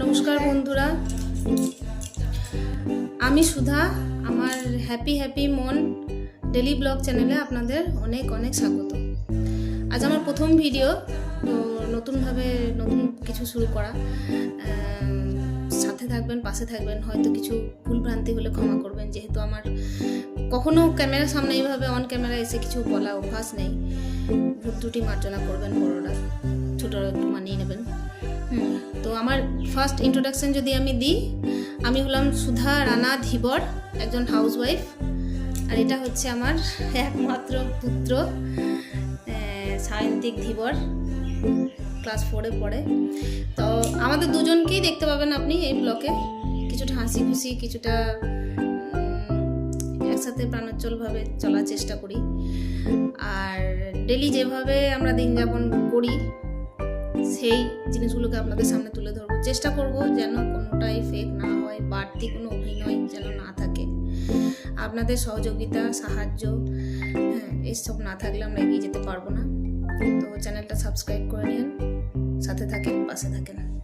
নমস্কার বন্ধুরা। আমি সুধা, আমার হ্যাপি হ্যাপি মন ডেলি ব্লগ চ্যানেলে আপনাদের অনেক অনেক স্বাগত। আজ আমার প্রথম ভিডিও তো নতুনভাবে নতুন কিছু শুরু করা। সাথে থাকবেন, পাশে থাকবেন, হয়তো কিছু ভুল ভ্রান্তি হলে ক্ষমা করবেন। যেহেতু আমার কখনো ক্যামেরার সামনে এইভাবে অন ক্যামেরা এসে কিছু বলা অভ্যাস নেই। ভুল ত্রুটি মার্জনা করবেন বড়রা, ছোটরা একটু মানিয়ে তো আমার ফার্স্ট ইন্ট্রোডাকশন যদি আমি দিই, আমি হলাম সুধা রানা ধীবর, একজন হাউসওয়াইফ আর এটা হচ্ছে আমার একমাত্র পুত্র সায়ন্তিক ধীবর ক্লাস ফোরে পড়ে। তো আমাদের দুজনকেই দেখতে পাবেন আপনি এই ব্লকে কিছুটা হাসি খুশি কিছুটা একসাথে প্রাণোজ্জ্বলভাবে চলার চেষ্টা করি। আর ডেলি যেভাবে আমরা দিন যাপন করি সেই জিনিসগুলোকে আপনাদের সামনে তুলে ধরবো। চেষ্টা করব যেন কোনোটাই ফেক না হয়, বাড়তি কোনো অভিনয় যেন না থাকে। আপনাদের সহযোগিতা, সাহায্য হ্যাঁ এইসব না থাকলে আমরা এগিয়ে যেতে পারব না। তো চ্যানেলটা সাবস্ক্রাইব করে নিন, সাথে থাকেন, পাশে থাকেন।